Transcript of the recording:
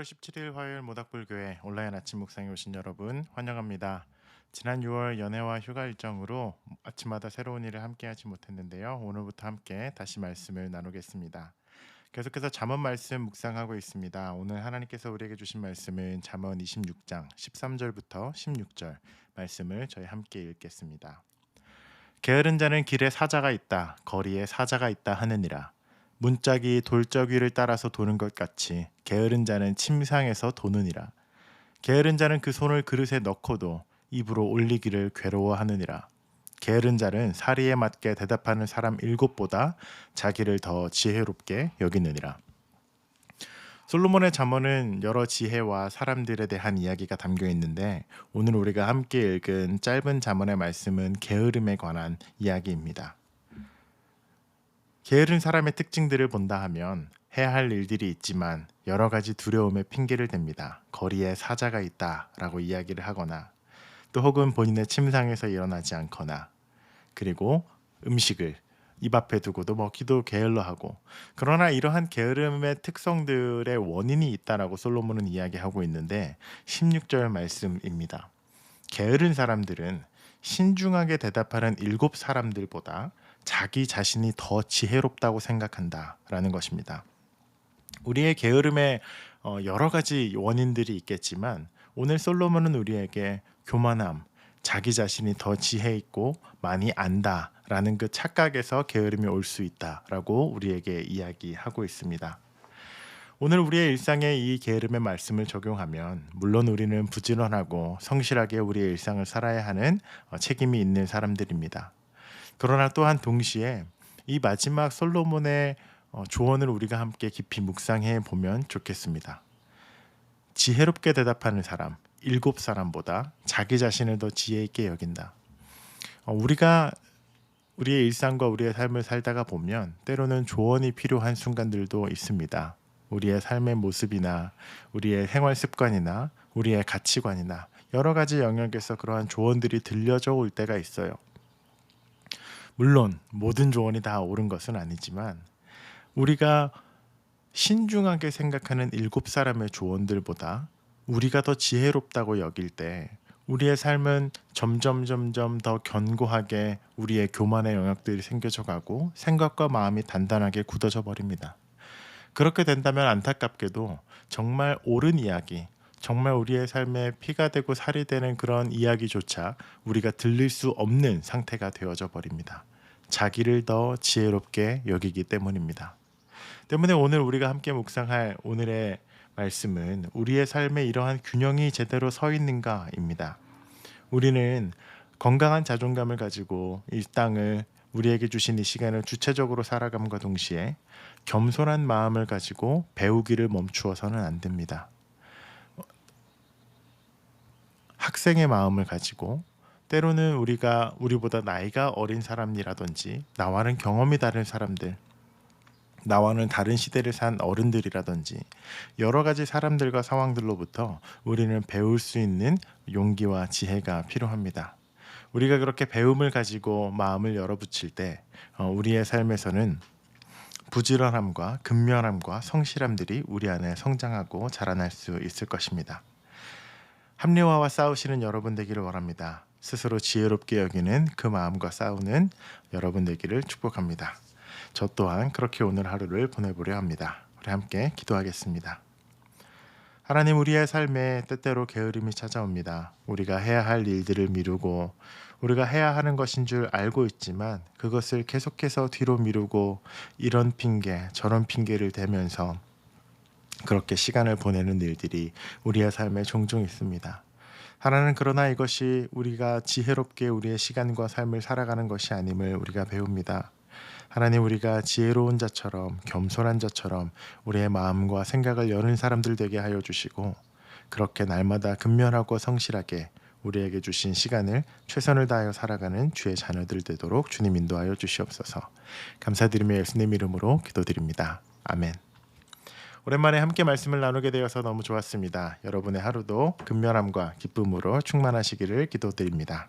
6월 17일 화요일 모닥불교회 온라인 아침 묵상에 오신 여러분 환영합니다. 지난 6월 연애와 휴가 일정으로 아침마다 새로운 일을 함께 하지 못했는데요. 오늘부터 함께 다시 말씀을 나누겠습니다. 계속해서 잠언 말씀 묵상하고 있습니다. 오늘 하나님께서 우리에게 주신 말씀은 잠언 26장 13절부터 16절 말씀을 저희 함께 읽겠습니다. 게으른 자는 길에 사자가 있다, 거리에 사자가 있다 하느니라. 문짝이 돌적 위를 따라서 도는 것 같이 게으른 자는 침상에서 도느니라. 게으른 자는 그 손을 그릇에 넣고도 입으로 올리기를 괴로워하느니라. 게으른 자는 사리에 맞게 대답하는 사람 일곱보다 자기를 더 지혜롭게 여기느니라. 솔로몬의 잠언은 여러 지혜와 사람들에 대한 이야기가 담겨 있는데 오늘 우리가 함께 읽은 짧은 잠언의 말씀은 게으름에 관한 이야기입니다. 게으른 사람의 특징들을 본다 하면 해야 할 일들이 있지만 여러 가지 두려움의 핑계를 댑니다. 거리에 사자가 있다라고 이야기를 하거나 또 혹은 본인의 침상에서 일어나지 않거나 그리고 음식을 입 앞에 두고도 먹기도 게을러 하고 그러나 이러한 게으름의 특성들의 원인이 있다라고 솔로몬은 이야기하고 있는데 16절 말씀입니다. 게으른 사람들은 신중하게 대답하는 일곱 사람들보다 자기 자신이 더 지혜롭다고 생각한다라는 것입니다. 우리의 게으름에 어, 여러 가지 원인들이 있겠지만 오늘 솔로몬은 우리에게 교만함, 자기 자신이 더 지혜 있고 많이 안다라는 그 착각에서 게으름이 올 수 있다라고 우리에게 이야기하고 있습니다. 오늘 우리의 일상에 이 게으름의 말씀을 적용하면 물론 우리는 부지런하고 성실하게 우리의 일상을 살아야 하는 어, 책임이 있는 사람들입니다. 그러나 또한 동시에 이 마지막 솔로몬의 어, 조언을 우리가 함께 깊이 묵상해 보면 좋겠습니다. 지혜롭게 대답하는 사람, 일곱 사람보다 자기 자신을 더 지혜 있게 여긴다. 어, 우리가 우리의 일상과 우리의 삶을 살다가 보면 때로는 조언이 필요한 순간들도 있습니다. 우리의 삶의 모습이나 우리의 생활 습관이나 우리의 가치관이나 여러 가지 영역에서 그러한 조언들이 들려져 올 때가 있어요. 물론 모든 조언이 다 옳은 것은 아니지만 우리가 신중하게 생각하는 일곱 사람의 조언들보다 우리가 더 지혜롭다고 여길 때 우리의 삶은 점점 점점 더 견고하게 우리의 교만의 영역들이 생겨져 가고 생각과 마음이 단단하게 굳어져 버립니다. 그렇게 된다면 안타깝게도 정말 옳은 이야기, 정말 우리의 삶에 피가 되고 살이 되는 그런 이야기조차 우리가 들릴 수 없는 상태가 되어져 버립니다. 자기를 더 지혜롭게 여기기 때문입니다. 때문에 오늘 우리가 함께 묵상할 오늘의 말씀은 우리의 삶에 이러한 균형이 제대로 서 있는가입니다. 우리는 건강한 자존감을 가지고 이 땅을 우리에게 주신 이 시간을 주체적으로 살아감과 동시에 겸손한 마음을 가지고 배우기를 멈추어서는 안 됩니다. 학생의 마음을 가지고 때로는 우리가 우리보다 나이가 어린 사람이라든지 나와는 경험이 다른 사람들 나와는 다른 시대를 산 어른들이라든지 여러 가지 사람들과 상황들로부터 우리는 배울 수 있는 용기와 지혜가 필요합니다. 우리가 그렇게 배움을 가지고 마음을 열어붙일 때 어, 우리의 삶에서는 부지런함과 근면함과 성실함들이 우리 안에 성장하고 자라날 수 있을 것입니다. 합리화와 싸우시는 여러분 되기를 원합니다. 스스로 지혜롭게 여기는 그 마음과 싸우는 여러분 되기를 축복합니다. 저 또한 그렇게 오늘 하루를 보내보려 합니다. 우리 함께 기도하겠습니다. 하나님 우리의 삶에 때때로 게으름이 찾아옵니다. 우리가 해야 할 일들을 미루고 우리가 해야 하는 것인 줄 알고 있지만 그것을 계속해서 뒤로 미루고 이런 핑계 저런 핑계를 대면서 그렇게 시간을 보내는 일들이 우리의 삶에 종종 있습니다. 하나는 그러나 이것이 우리가 지혜롭게 우리의 시간과 삶을 살아가는 것이 아님을 우리가 배웁니다. 하나님 우리가 지혜로운 자처럼 겸손한 자처럼 우리의 마음과 생각을 여는 사람들 되게 하여 주시고 그렇게 날마다 근면하고 성실하게 우리에게 주신 시간을 최선을 다하여 살아가는 주의 자녀들 되도록 주님 인도하여 주시옵소서. 감사드리며 예수님 이름으로 기도드립니다. 아멘. 오랜만에 함께 말씀을 나누게 되어서 너무 좋았습니다. 여러분의 하루도 근면함과 기쁨으로 충만하시기를 기도드립니다.